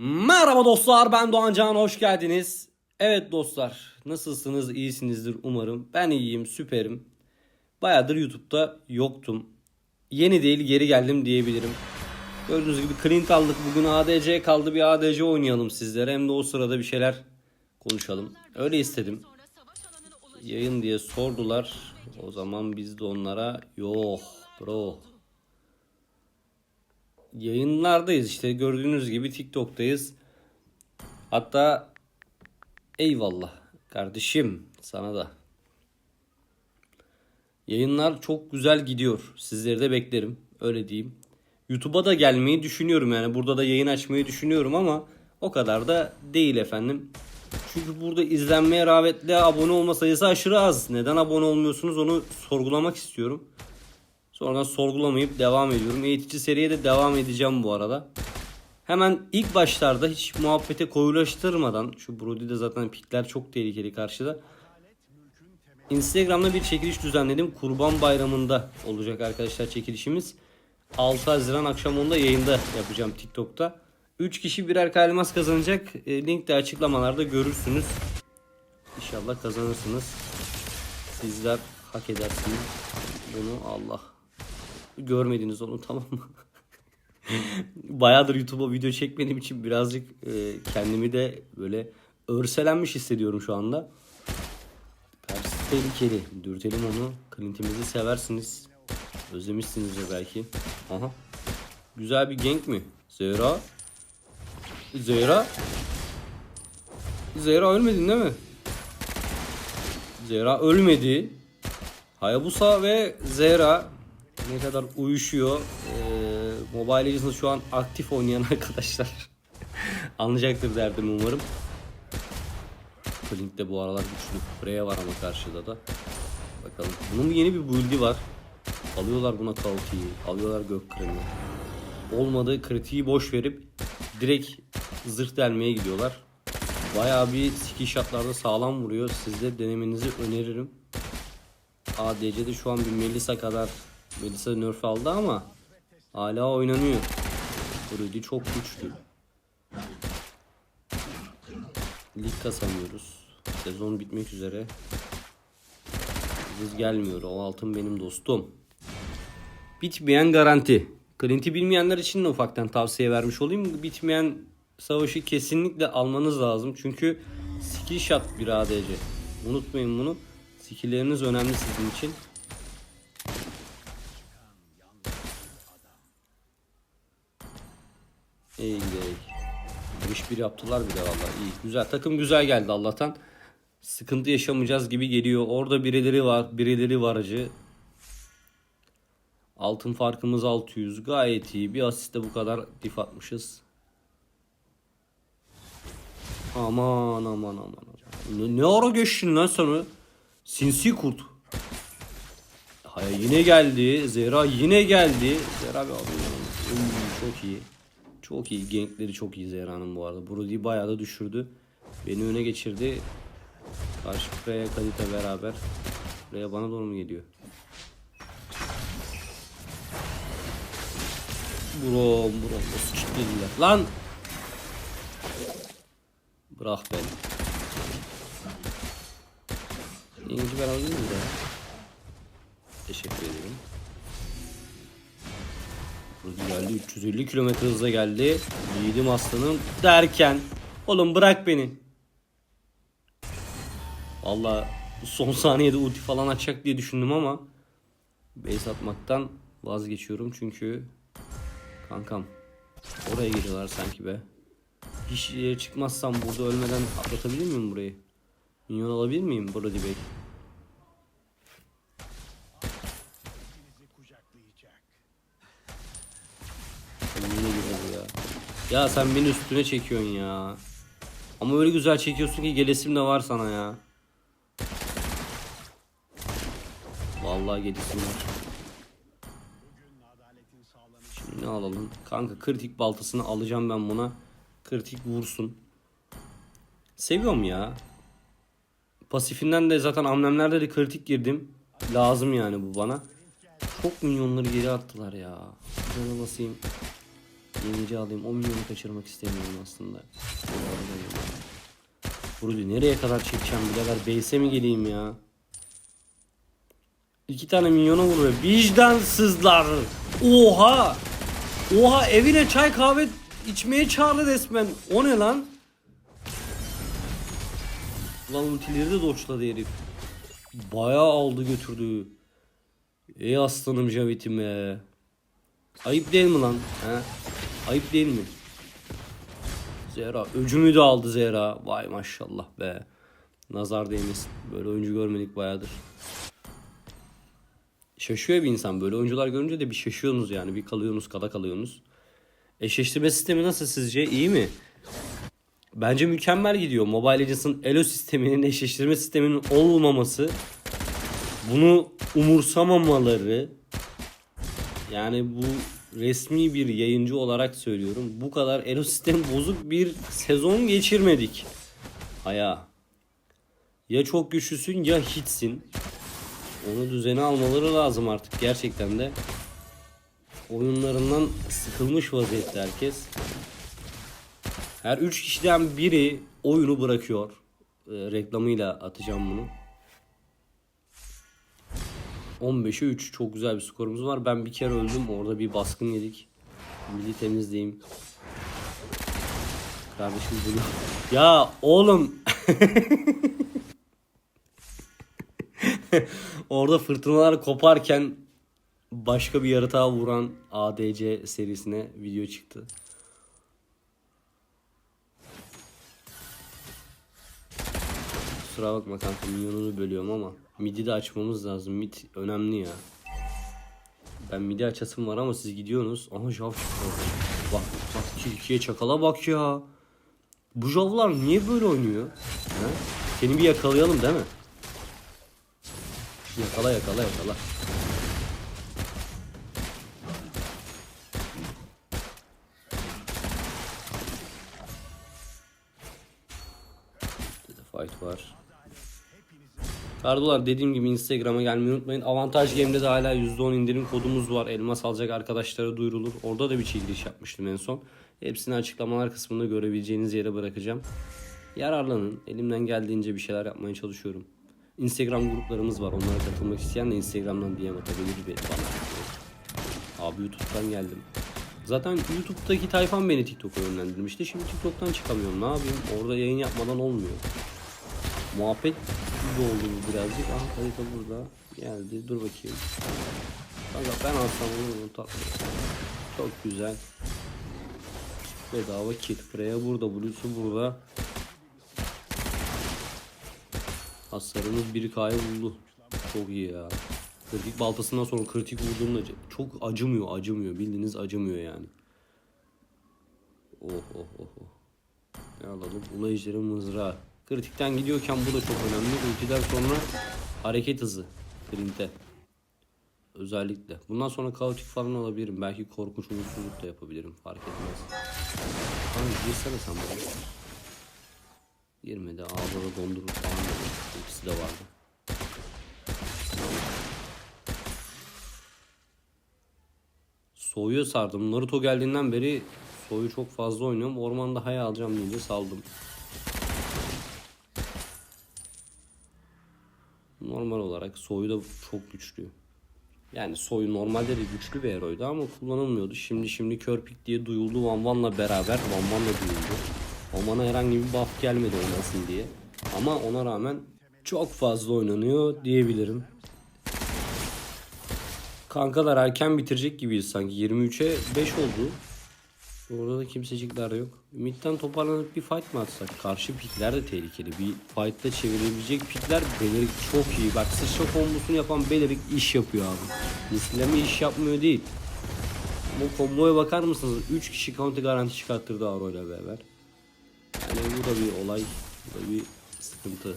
Merhaba dostlar ben Doğan Can hoş geldiniz. Evet dostlar nasılsınız iyisinizdir umarım. Ben iyiyim süperim. Bayağıdır YouTube'da yoktum. Yeni değil geri geldim diyebilirim. Gördüğünüz gibi Clint aldık bugün ADC kaldı bir ADC oynayalım sizlere. Hem de o sırada bir şeyler konuşalım. Öyle istedim. Yayın diye sordular. O zaman biz de onlara yok bro yayınlardayız işte gördüğünüz gibi TikTok'tayız. Hatta eyvallah kardeşim sana da. Yayınlar çok güzel gidiyor. Sizleri de beklerim. Öyle diyeyim. YouTube'a da gelmeyi düşünüyorum yani. Burada da yayın açmayı düşünüyorum ama o kadar da değil efendim. Çünkü burada izlenmeye rağbetle abone olma sayısı aşırı az. Neden abone olmuyorsunuz onu sorgulamak istiyorum. Sonradan sorgulamayıp devam ediyorum. Eğitici seriye de devam edeceğim bu arada. Hemen ilk başlarda hiç muhabbete koyulaştırmadan şu Brody'de zaten pikler çok tehlikeli karşıda. Instagram'da bir çekiliş düzenledim. Kurban Bayramı'nda olacak arkadaşlar çekilişimiz. 6 Haziran akşam 10'da yayında yapacağım TikTok'ta. 3 kişi birer elmas kazanacak. E, link de açıklamalarda görürsünüz. İnşallah kazanırsınız. Sizler hak edersiniz. Bunu Allah görmediniz onu tamam mı? Bayağıdır YouTube'a video çekmediğim için birazcık e, kendimi de böyle örselenmiş hissediyorum şu anda. Karşısı tehlikeli. Dürtelim onu. Clint'imizi seversiniz. Özlemişsinizdir belki. Aha. Güzel bir gank mi? Zehra. Zehra. Zehra ölmedin değil mi? Zehra ölmedi. Hayabusa ve Zehra ne kadar uyuşuyor. Ee, Mobile Legends'da şu an aktif oynayan arkadaşlar anlayacaktır derdim umarım. Blink de bu aralar güçlü. Freya var ama karşıda da. Bakalım. Bunun yeni bir build'i var. Alıyorlar buna Kauti'yi. Alıyorlar gök kremi. Olmadığı kritiği boş verip direkt zırh delmeye gidiyorlar. Bayağı bir skill shotlarda sağlam vuruyor. Siz de denemenizi öneririm. ADC'de şu an bir Melissa kadar Melissa nerf aldı ama hala oynanıyor. Rudy çok güçlü. Lig kasamıyoruz. Sezon bitmek üzere. Hız gelmiyor. O altın benim dostum. Bitmeyen garanti. Clint'i bilmeyenler için de ufaktan tavsiye vermiş olayım. Bitmeyen savaşı kesinlikle almanız lazım. Çünkü skill shot bir ADC. Unutmayın bunu. Skill'leriniz önemli sizin için. İyi giderek. 61 yaptılar bir de vallahi iyi. Güzel. Takım güzel geldi Allah'tan. Sıkıntı yaşamayacağız gibi geliyor. Orada birileri var. Birileri varıcı. Altın farkımız 600. Gayet iyi. Bir asiste bu kadar dif atmışız. Aman aman aman. Ne, ne ara geçtin lan sana? Sinsi kurt. Hay yine geldi. Zehra yine geldi. Zehra bir. Uy, çok iyi. Çok iyi. Gankleri çok iyi Zehra'nın bu arada. Brody'yi bayağı da düşürdü. Beni öne geçirdi. Karşı Freya Kalite beraber. Freya bana doğru mu geliyor? Bro, bro, nasıl kilitlediler? Lan! Bırak beni. Yenici ben alayım mı? Teşekkür ederim. Burada geldi 350 kilometre hızla geldi. Yiğidim aslanım derken oğlum bırak beni. Valla son saniyede ulti falan açacak diye düşündüm ama base atmaktan vazgeçiyorum çünkü kankam oraya geliyorlar sanki be. Hiç çıkmazsam burada ölmeden atlatabilir miyim burayı? Minyon alabilir miyim Brody Bey? Sen yine giriyor ya. Ya sen beni üstüne çekiyorsun ya. Ama öyle güzel çekiyorsun ki gelesim de var sana ya. Vallahi gelesim var. Şimdi ne alalım? Kanka kritik baltasını alacağım ben buna. Kritik vursun. Seviyorum ya. Pasifinden de zaten amblemlerde de kritik girdim. Lazım yani bu bana. Çok milyonları geri attılar ya. Canı basayım. Yenici alayım. O milyonu kaçırmak istemiyorum aslında. Brody nereye kadar çekeceğim birader? Base'e mi geleyim ya? İki tane milyona vuruyor. Vicdansızlar. Oha. Oha evine çay kahve içmeye çağırdı resmen. O ne lan? Lan ultileri de doçladı herif. Bayağı aldı götürdü. Ey aslanım Javit'im be. Ayıp değil mi lan? He? Ayıp değil mi? Zehra. Öcümü de aldı Zehra. Vay maşallah be. Nazar değmesin. Böyle oyuncu görmedik bayağıdır. Şaşıyor bir insan. Böyle oyuncular görünce de bir şaşıyorsunuz yani. Bir kalıyorsunuz, kala kalıyorsunuz. Eşleştirme sistemi nasıl sizce? İyi mi? Bence mükemmel gidiyor. Mobile Legends'ın Elo sisteminin eşleştirme sisteminin olmaması bunu umursamamaları yani bu resmi bir yayıncı olarak söylüyorum. Bu kadar Elo sistemi bozuk bir sezon geçirmedik. Haya. Ya çok güçlüsün ya hiçsin. Onu düzene almaları lazım artık gerçekten de. Oyunlarından sıkılmış vaziyette herkes. Her 3 kişiden biri oyunu bırakıyor. Ee, reklamıyla atacağım bunu. 15'e 3 çok güzel bir skorumuz var. Ben bir kere öldüm. Orada bir baskın yedik. Milli temizleyeyim. Kardeşim bunu. Ya oğlum. Orada fırtınalar koparken başka bir yaratığa vuran ADC serisine video çıktı. Kusura bakma kanka milyonunu bölüyorum ama midi de açmamız lazım. Mid önemli ya. Ben midi açasım var ama siz gidiyorsunuz. Aha jav çıktı. Bak bak tilkiye çakala bak ya. Bu javlar niye böyle oynuyor? He? Seni bir yakalayalım değil mi? Yakala yakala yakala. Fight var. Kardolar dediğim gibi Instagram'a gelmeyi unutmayın. Avantaj Game'de de hala %10 indirim kodumuz var. Elmas alacak arkadaşlara duyurulur. Orada da bir çekiliş yapmıştım en son. Hepsini açıklamalar kısmında görebileceğiniz yere bırakacağım. Yararlanın. Elimden geldiğince bir şeyler yapmaya çalışıyorum. Instagram gruplarımız var. Onlara katılmak isteyen de Instagram'dan DM atabilir bana. Abi YouTube'dan geldim. Zaten YouTube'daki tayfam beni TikTok'a yönlendirmişti. Şimdi TikTok'tan çıkamıyorum. Ne yapayım? Orada yayın yapmadan olmuyor. Muhabbet oldu bu birazcık. Aha harita burada. Geldi. Dur bakayım. Kanka ben alsam onu tatlı. Çok güzel. Bedava kit. Freya burada. Blue'su burada. Hasarımız 1K'ya buldu. Çok iyi ya. Kritik baltasından sonra kritik vurduğumda çok acımıyor acımıyor. Bildiğiniz acımıyor yani. Oh oh oh oh. Ne alalım? Ula mızrağı. Kritikten gidiyorken bu da çok önemli. Ultiden sonra hareket hızı. Sprint'e. Özellikle. Bundan sonra kaotik falan alabilirim. Belki korkunç umutsuzluk da yapabilirim. Fark etmez. Kanka girsene sen bana. Girmedi. Ağzına dondurur falan. dedi. İkisi de vardı. Soğuya sardım. Naruto geldiğinden beri Soğuyu çok fazla oynuyorum. Ormanda haya alacağım deyince saldım. Normal olarak Soğuyu da çok güçlü. Yani Soğu normalde de güçlü bir heroydu ama kullanılmıyordu. Şimdi şimdi Körpik diye duyuldu Van Van'la beraber. Van Van'la duyuldu. Oman'a herhangi bir buff gelmedi oynasın diye. Ama ona rağmen çok fazla oynanıyor diyebilirim. Kankalar erken bitirecek gibiyiz sanki. 23'e 5 oldu. Orada da kimsecikler yok. Mid'den toparlanıp bir fight mı atsak? Karşı pikler de tehlikeli. Bir fight'ta çevirebilecek pikler Belerik çok iyi. Bak sıçra kombosunu yapan Belerik iş yapıyor abi. Misleme iş yapmıyor değil. Bu komboya bakar mısınız? 3 kişi counter garanti çıkarttırdı Aro ile beraber. Yani bu da bir olay. Bu da bir sıkıntı.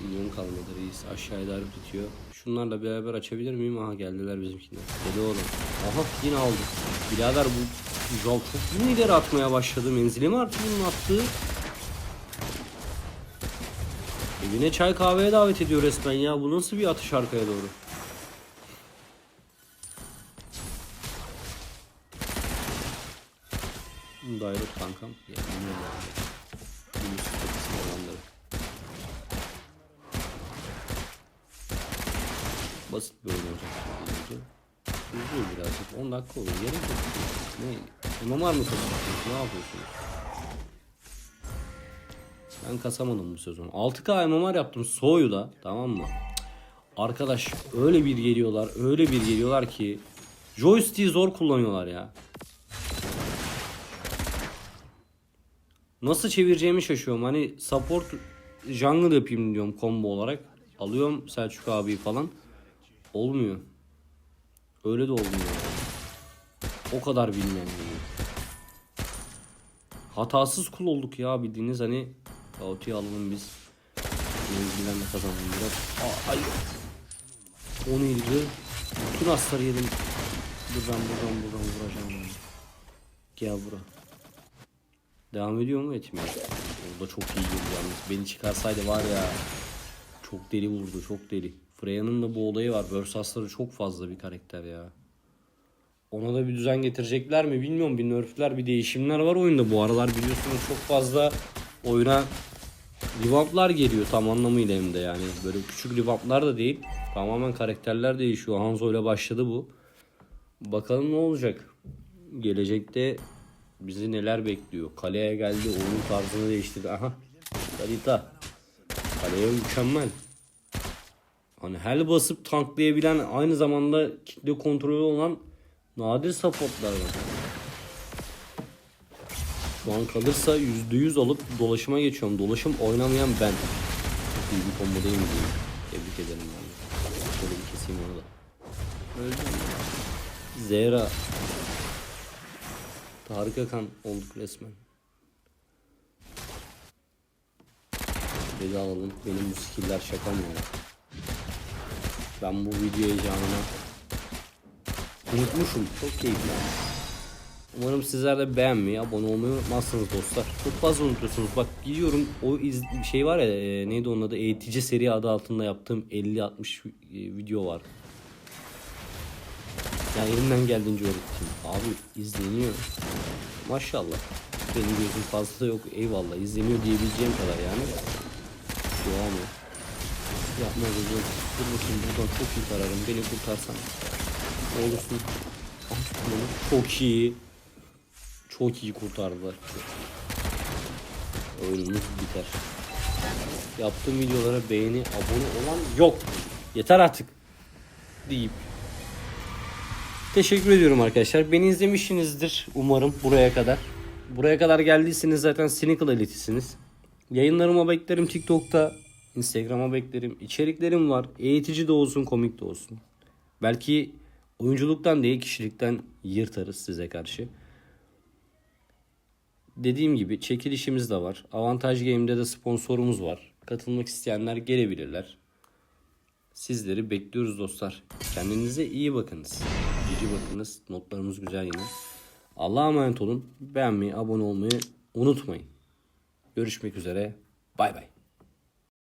Milyon kalmadı reis. Aşağıya doğru tutuyor şunlarla beraber açabilir miyim? Aha geldiler bizimkiler. Dedi oğlum. Aha yine aldı. Birader bu Zal çok ileri atmaya başladı. Menzili mi artık bunun attığı? Evine çay kahveye davet ediyor resmen ya. Bu nasıl bir atış arkaya doğru? Dairut kankam. Ya, Basit bir oyun olacak. bence. Uzuyor birazcık. 10 dakika oluyor. Gerek yok. Ne? MMR mı kasıyorsunuz? Ne yapıyorsunuz? Ben kasamadım bu sezon. 6K MMR yaptım Soyu'da. Tamam mı? Arkadaş öyle bir geliyorlar. Öyle bir geliyorlar ki. Joystick'i zor kullanıyorlar ya. Nasıl çevireceğimi şaşıyorum. Hani support jungle yapayım diyorum combo olarak. Alıyorum Selçuk abi falan. Olmuyor. Öyle de olmuyor. O kadar bilmem. Hatasız kul olduk ya bildiğiniz hani Gauti'yi alalım biz. Menzillerle kazanalım biraz. Aa, ay. O neydi? Bütün hasarı yedim. Buradan buradan buradan vuracağım. Gel bura. Devam ediyor mu etmiyor. Orada çok iyi girdi yalnız. Beni çıkarsaydı var ya. Çok deli vurdu çok deli. Freya'nın da bu olayı var. Versasları çok fazla bir karakter ya. Ona da bir düzen getirecekler mi bilmiyorum. Bir nerfler bir değişimler var oyunda. Bu aralar biliyorsunuz çok fazla oyuna revamplar geliyor tam anlamıyla hem de yani. Böyle küçük revamplar da değil. Tamamen karakterler değişiyor. Hanzo ile başladı bu. Bakalım ne olacak. Gelecekte bizi neler bekliyor. Kaleye geldi. Oyun tarzını değiştirdi. Aha. Kalita. Kaleye mükemmel. Hani hel basıp tanklayabilen aynı zamanda kitle kontrolü olan nadir supportlar var. Şu an kalırsa %100 alıp dolaşıma geçiyorum. Dolaşım oynamayan ben. İyi bir kombodayım diyeyim. Tebrik ederim yani. Şöyle bir keseyim onu da. Öldüm. Zehra. Tarık Akan olduk resmen. Dedi alalım. Benim bu skiller şaka mı ya? Ben bu video heyecanına unutmuşum. Çok keyifli. Umarım sizler de beğenmeyi, abone olmayı unutmazsınız dostlar. Çok fazla unutuyorsunuz. Bak gidiyorum o iz, şey var ya e, neydi onun adı? Eğitici seri adı altında yaptığım 50-60 e, video var. Yani elimden geldiğince öğrettim. Abi izleniyor. Maşallah. Benim gözüm fazla yok. Eyvallah. izleniyor diyebileceğim kadar yani. Dua mı? Yapma. Dur bakayım buradan çok iyi kararım. Beni kurtarsan. Olursun. Çok iyi. Çok iyi kurtardılar. Oyunumuz biter. Yaptığım videolara beğeni, abone olan yok. Yeter artık. Deyip Teşekkür ediyorum arkadaşlar. Beni izlemişsinizdir umarım buraya kadar. Buraya kadar geldiyseniz zaten Cynical Elite'siniz. Yayınlarıma beklerim TikTok'ta, Instagram'a beklerim. İçeriklerim var. Eğitici de olsun, komik de olsun. Belki oyunculuktan değil kişilikten yırtarız size karşı. Dediğim gibi çekilişimiz de var. Avantaj Game'de de sponsorumuz var. Katılmak isteyenler gelebilirler. Sizleri bekliyoruz dostlar. Kendinize iyi bakınız. Cici bakınız. Notlarımız güzel yine. Allah'a emanet olun. Beğenmeyi, abone olmayı unutmayın. Görüşmek üzere. Bay bay.